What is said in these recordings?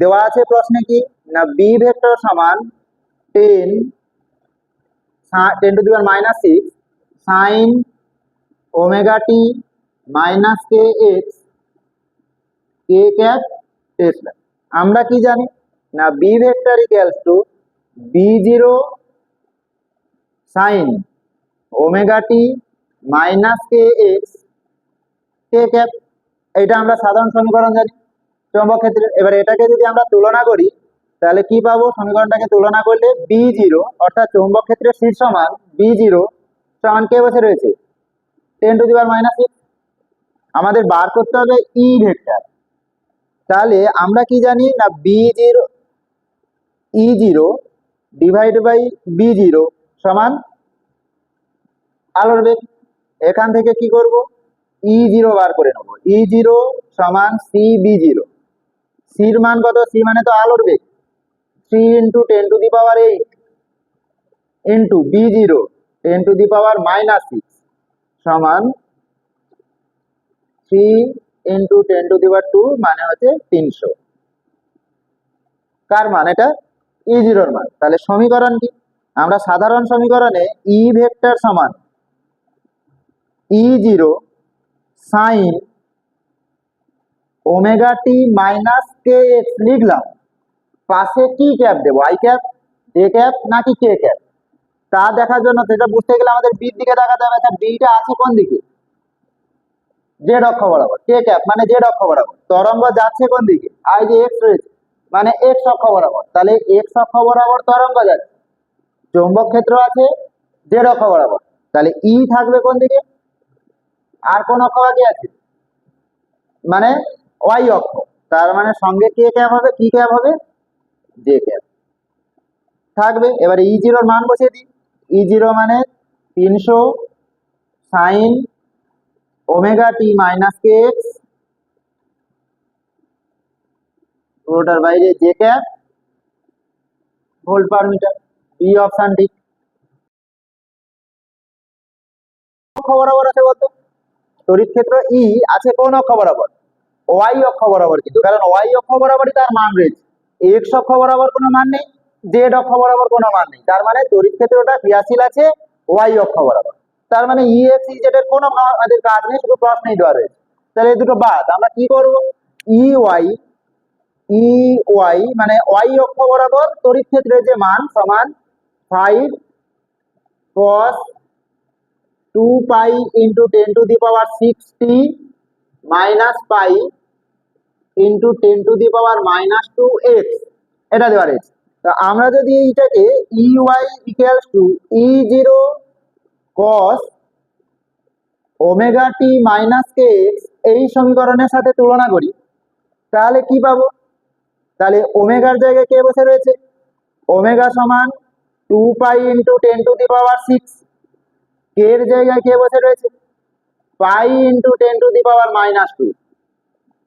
দেওয়া আছে প্রশ্নে কি? না বি ভেক্টর সমান ten ten to the power minus six sine omega t minus k x k cap tesla আমরা কি জানি? না B vector equals to B zero sine omega t minus k x k cap এটা আমরা সাধারণ সমীকরণ জানি। চৌম্বক ক্ষেত্রে, এবার এটাকে যদি আমরা তুলনা করি, তাহলে কি পাবো? সমীকরণটাকে তুলনা করলে বি জিরো অর্থাৎ চৌম্বক ক্ষেত্রের শীর্ষমান বি জিরো সমান কে বসে রয়েছে? Ten to the power minus six আমাদের বার করতে হবে ই ভেক্টর তাহলে আমরা কি জানি না B zero E zero divide by B zero সমান আলোর বেগ। এখান থেকে কি করব? ই জিরো বার করে নেব। ই জিরো সমান সি বি জিরো সির মান কত? সি মানে তো আলোর বেগ। Three into ten to the power eight into B zero ten to the power minus six সমান three into ten to the power two মানে হচ্ছে তিনশো। কার মান এটা? ই জিরোর মান। তাহলে সমীকরণ কি? আমরা সাধারণ সমীকরণে ই ভেক্টর সমান E zero sine omega t minus k x লিখলাম। পাশে কি ক্যাপ দেবো, আই ক্যাপ, এ ক্যাপ নাকি কে ক্যাপ? তা দেখার জন্য সেটা বুঝতে গেলে আমাদের বির দিকে দেখাতে হবে আচ্ছা বিটা আছে কোন দিকে? জেড অক্ষ বরাবর, কে ক্যাপ মানে জেড অক্ষ বরাবর, তরঙ্গ যাচ্ছে কোন দিকে? আই যে এক্স রয়েছে মানে এক্স অক্ষ বরাবর, তাহলে এক্স অক্ষ বরাবর তরঙ্গ যাচ্ছে, চৌম্বক ক্ষেত্র আছে, জেড অক্ষ বরাবর, তাহলে ই থাকবে কোন দিকে? আর কোন অক্ষ বাকি আছে? মানে ওয়াই অক্ষ। তার মানে সঙ্গে কে ক্যাপ হবে? কি ক্যাপ হবে? J cap. থাকবে, এবারে ই জিরোর মান বসিয়ে দিই। ই জিরো মানে তিনশো sine omega t minus k x ওটার বাইরে J cap volt per metre B option ঠিক অক্ষ বরাবর আছে বলতো তড়িৎ ক্ষেত্র ই আছে কোন অক্ষ বরাবর? ওয়াই অক্ষ বরাবর কিন্তু, কারণ ওয়াই অক্ষ বরাবরই তার মান রয়েছে। এক্স অক্ষ বরাবর কোনো মান নেই, জেড অক্ষ বরাবর কোনো মান নেই। তার মানে তড়িৎ ক্ষেত্রটা ক্রিয়াশীল আছে ওয়াই অক্ষ বরাবর। তার মানে ই এক্স ই জেড এর কোনো আমাদের কাজ নেই, শুধু প্রশ্নেই দেওয়া রয়েছে। তাহলে এই দুটো বাদ, আমরা কি করব? ই ওয়াই ই ওয়াই মানে ওয়াই অক্ষ বরাবর তড়িৎ ক্ষেত্রের যে মান সমান five cos two pi into ten to the power sixty minus pi into ten to the power minus two x এটা দেওয়া রয়েছে। তো আমরা যদি এইটাকে E Y equals to E zero cos omega t minus k x এই সমীকরণের সাথে তুলনা করি, তাহলে কি পাবো? তাহলে ওমেগার জায়গায় কে বসে রয়েছে? ওমেগা সমান two pi into ten to the power six K এর জায়গায় কে বসে রয়েছে? Pi into ten to the power minus two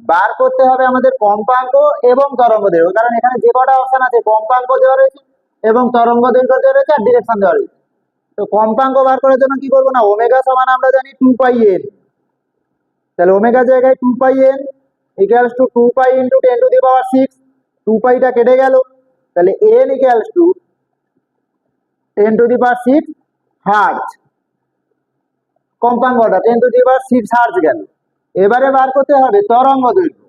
বার করতে হবে আমাদের কম্পাঙ্ক এবং তরঙ্গ দৈর্ঘ্য, কারণ এখানে যে কটা অপশন আছে, কম্পাঙ্ক দেওয়া রয়েছে এবং তরঙ্গ দৈর্ঘ্য দেওয়া রয়েছে আর ডিরেকশন দেওয়া রয়েছে। তো কম্পাঙ্ক বার করার জন্য কি করব না ওমেগা সমান আমরা জানি টু পাই এন তাহলে ওমেগা জায়গায় two pi n equals to two pi into ten to the power six two পাইটা কেটে গেল। তাহলে n equals to ten to the power six hertz কম্পাঙ্কটা ten to the power six hertz গেল। এবারে বার করতে হবে তরঙ্গ দৈর্ঘ্য।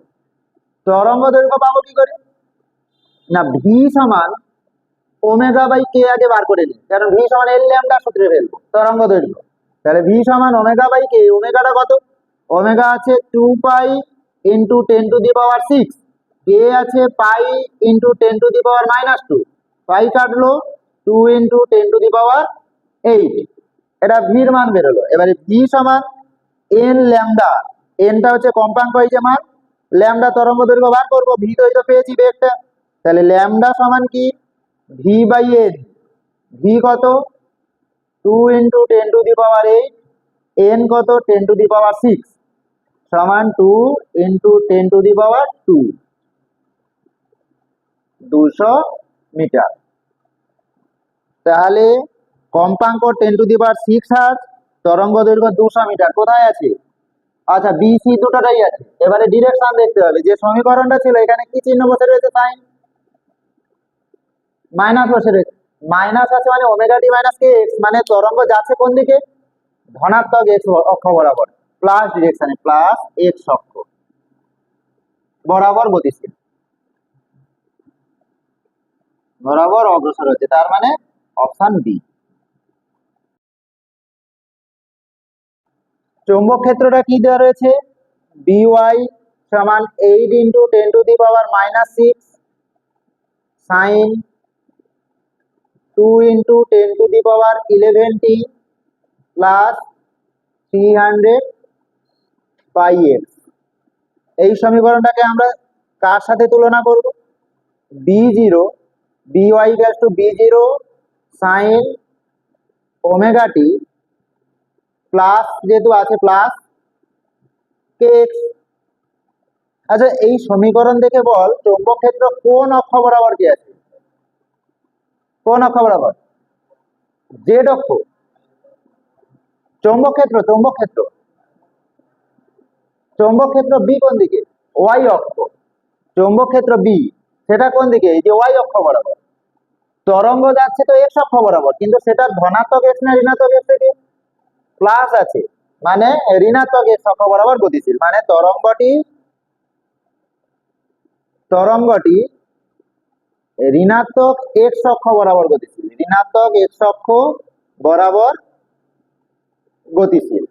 তরঙ্গ দৈর্ঘ্য পাবো কি করে? না ভি সমান ওমেগা বাই কে আগে বার করে নিই। কারণ ভি সমান এল ল্যামডা সূত্রে ফেলব, তরঙ্গ দৈর্ঘ্য। তাহলে ভি সমান ওমেগা বাই কে ওমেগাটা কত? ওমেগা আছে two pi into ten to the power six K আছে pi into ten to the power minus two pi কাটলো two into ten to the power eight এটা ভির মান বেরোলো। এবারে ভি সমান এন ল্যামডা এনটা হচ্ছে কম্পাঙ্ক এই যে মান। ল্যামডা তরঙ্গ দৈর্ঘ্য বার করব। ভি তো এই তো পেয়েছি বেগটা তাহলে ল্যামডা সমান কি? ভি বাই এন ভি কত? Two into ten to the power eight n কত? Ten to the power six সমান two into ten to the power two দুশো মিটার। তাহলে কম্পাঙ্ক ten to the power six hertz তরঙ্গ দৈর্ঘ্য দুশো metre. কোথায় আছে? আচ্ছা বি সি দুটোটাই আছে। এবারে ডিরেকশন দেখতে হবে। যে সমীকরণটা ছিল, এখানে কি চিহ্ন বসে রয়েছে? সাইন মাইনাস বসে রয়েছে। মাইনাস আছে মানে omega t minus k x মানে তরঙ্গ যাচ্ছে কোন দিকে? ধনাত্মক এক্স অক্ষ বরাবর। প্লাস ডিরেকশনে প্লাস এক্স অক্ষ। বরাবর গতিশীল। বরাবর অগ্রসর হচ্ছে। তার মানে অপশন বি চৌম্বক ক্ষেত্রটা কি দেওয়া রয়েছে? বিওয়াই সমান eight into ten to the power minus six sine two into ten to the power eleven t plus three hundred pi x এই সমীকরণটাকে আমরা কার সাথে তুলনা করব? B zero B Y to B zero sine omega t plus যেহেতু আছে plus কে আচ্ছা এই সমীকরণ দেখে বল চৌম্বক ক্ষেত্র কোন অক্ষ বরাবর কি আছে? কোন অক্ষ বরাবর? জেড অক্ষ। চৌম্বক ক্ষেত্র চৌম্বক ক্ষেত্র চৌম্বক ক্ষেত্র বি কোন দিকে? ওয়াই অক্ষ। চৌম্বক ক্ষেত্র বি সেটা কোন দিকে? এই যে ওয়াই অক্ষ বরাবর। তরঙ্গ যাচ্ছে তো এক্স অক্ষ বরাবর, কিন্তু সেটা ধনাত্মক এক্স না ঋণাত্মক এক্স থেকে? প্লাস আছে। মানে ঋণাত্মক এক্স অক্ষ বরাবর গতিশীল। মানে তরঙ্গটি তরঙ্গটি ঋণাত্মক এক্স অক্ষ বরাবর গতিশীল। ঋণাত্মক এক্স অক্ষ বরাবর গতিশীল।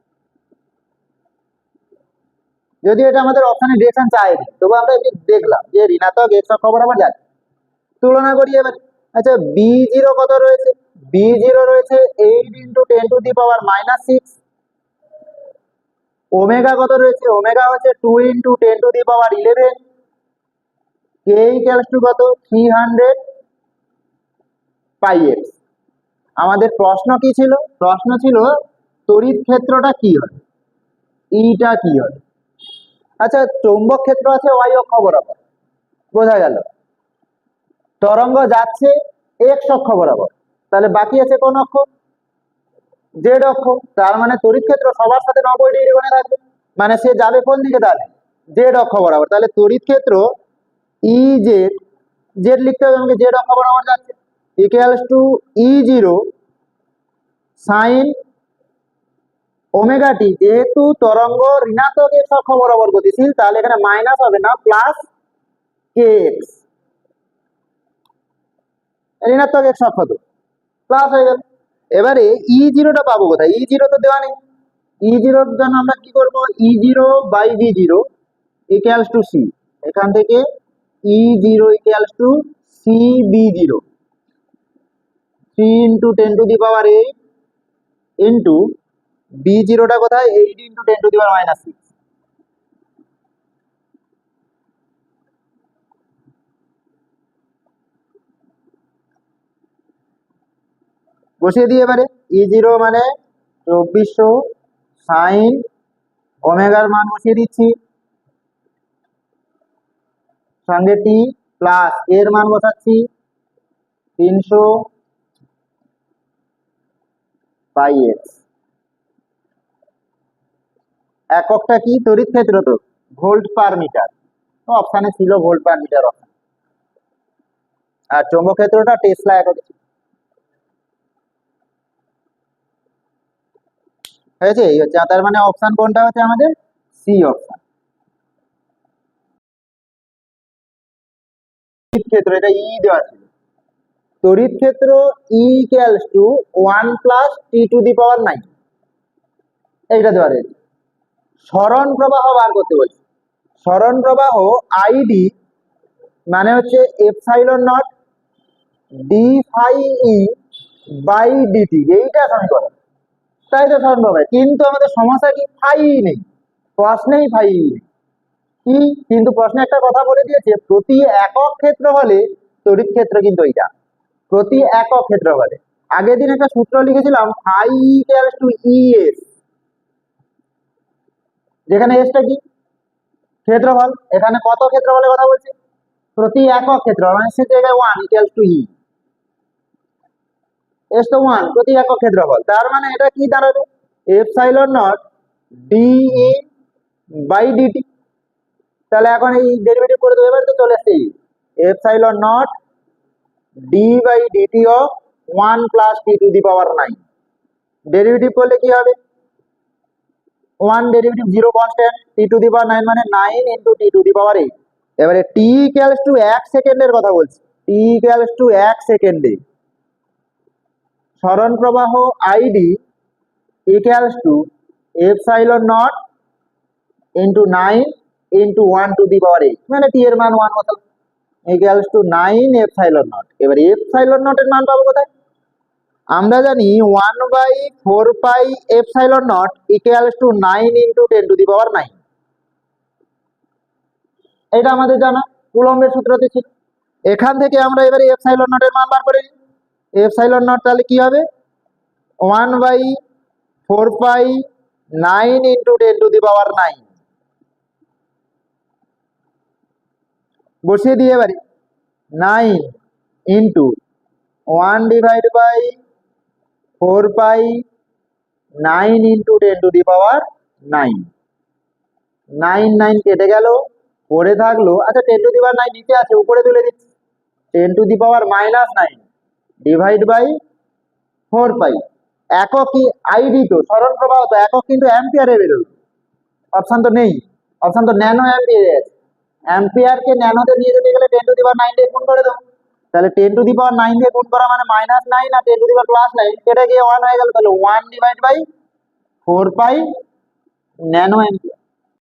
যদি এটা আমাদের অপশনে ডিরেকশন চাইনি তবু আমরা দেখলাম যে ঋণাত্মক এক্স অক্ষ বরাবর যাচ্ছে তুলনা করি এবার। আচ্ছা বি জিরো কত রয়েছে? বি জিরো রয়েছে eight into ten to the power minus six omega কত রয়েছে? ওমেগা হচ্ছে two into ten to the power eleven K equals to কত? থ্রি হান্ড্রেড পাই এক্স আমাদের প্রশ্ন কি ছিল? প্রশ্ন ছিল, তড়িৎ ক্ষেত্রটা কি হয়? ইটা কি হয়? আচ্ছা চৌম্বক ক্ষেত্র আছে ওয়াই অক্ষ বরাবর। বোঝা গেল। তরঙ্গ যাচ্ছে এক্স অক্ষ বরাবর। তাহলে বাকি আছে কোন অক্ষ? জেড অক্ষ। তার মানে তড়িৎ ক্ষেত্র সবার সাথে নব্বই ডিগ্রি কোণে থাকবে। মানে সে যাবে কোন দিকে তাহলে? জেড অক্ষ বরাবর। তাহলে তড়িৎ ক্ষেত্র ই জেড জেড লিখতে হবে আমাকে জেড অক্ষ বরাবর যাচ্ছে। Equals to E zero sine omega t যেহেতু তরঙ্গ ঋণাত্মক এক্স অক্ষ বরাবর গতিশীল, তাহলে এখানে মাইনাস হবে না প্লাস কে এক্স ঋণাত্মক এক্স অক্ষ তো। প্লাস হয়ে গেল। এবারে ই জিরোটা পাবো কোথায়? ই জিরো তো দেওয়া নেই। ই জিরোর জন্য আমরা কি করব? E zero by B zero equals to C এখান থেকে E zero equals to C B zero C into ten to the power eight into B জিরোটা কোথায়? Eight into ten to the power minus six বসিয়ে দিই এবারে। ই zero মানে চব্বিশশো sign. ওমেগার মান বসিয়ে দিচ্ছি। সঙ্গে টি প্লাস এর মান বসাচ্ছি। তিনশো বাই এক্স এককটা কি? তড়িৎ ক্ষেত্র তো। Volt per metre. অপশানে ছিল ভোল্ট পার মিটার অপশান আর চৌম্বক ক্ষেত্রটা টেসলা একক হয়েছে? এই হচ্ছে তার মানে অপশন কোনটা হচ্ছে আমাদের? সি অপশন ক্ষেত্র, এটা ই দেওয়া ছিল। তড়িৎ ক্ষেত্র E equals to one plus T to the power nine এইটা দেওয়া রয়েছে। সরণ প্রবাহ বার করতে বলছে। সরণ প্রবাহ আইডি মানে হচ্ছে epsilon naught D phi E by DT এইটা সমীকরণ। তাই তো সরণ প্রবাহ কিন্তু আমাদের সমস্যা কি ফাই নেই? প্রশ্নেই ফাই নেই। কি? কিন্তু প্রশ্নে একটা কথা বলে দিয়েছে, প্রতি একক ক্ষেত্র হলে তড়িৎ ক্ষেত্র কিন্তু এইটা। প্রতি একক ক্ষেত্র হলে। আগের দিন একটা সূত্র লিখেছিলাম, ফাই ইকুয়ালস টু ইএস যেখানে এসটা কি? ক্ষেত্রফল। এখানে কত ক্ষেত্রফলের কথা বলছে? প্রতি একক ক্ষেত্রফল মানে সে জায়গায় one equals to E S তো ওয়ান প্রতি একক ক্ষেত্রফল তার মানে এটা কি দাঁড়াবে? Epsilon naught DE by DT তাহলে এখন এই ডেরিভেটিভ করে দেবো। এবার তো চলে এসেছি। Epsilon naught D by DT of one plus T to the power nine derivative করলে কি হবে? One derivative zero constant T to the power nine মানে nine into T to the power eight এবারে টি ইকুয়ালস টু এক সেকেন্ডের কথা বলছি। টি equals to এক সেকেন্ডে সরণ প্রবাহ ID equals to epsilon naught into nine into one to the power eight মানে টি এর মান ওয়ান মতো equals to nine epsilon naught এবার এপসাইলন নটের মান পাবো কোথায়? আমরা জানি one by four pi epsilon naught equals to nine into ten to the power nine এটা আমাদের জানা। কুলম্বের সূত্রতে ছিল। এখান থেকে আমরা এবারে এপসাইলন নটের মান বার করে নিই। এপসাইলন নট তাহলে কি হবে? One by four pi nine into ten to the power nine. বসিয়ে দিয়ে এবারে। Nine into one divide by four pi nine into ten to the power nine. Nine nine কেটে গেল, পড়ে থাকল। আচ্ছা ten to the power nine নিচে আছে, উপরে তুলে দিচ্ছি। Ten to the power minus nine. Divide by four pi একক আইডি তো সরণ প্রবাহ তো, একক কিন্তু অ্যাম্পিয়ারে বেরোবে অপশন তো নেই। অপশন তো ন্যানো অ্যাম্পিয়ারে আছে। অ্যাম্পিয়ারকে ন্যানোতে নিয়ে যেতে গেলে ten to the power nine দিয়ে গুণ করে দেবো। তাহলে ten to the power nine দিয়ে গুণ করা মানে minus nine R ten to the power plus nine কেটে গিয়ে ওয়ান হয়ে গেল, তাহলে one divide by four pi nano ampere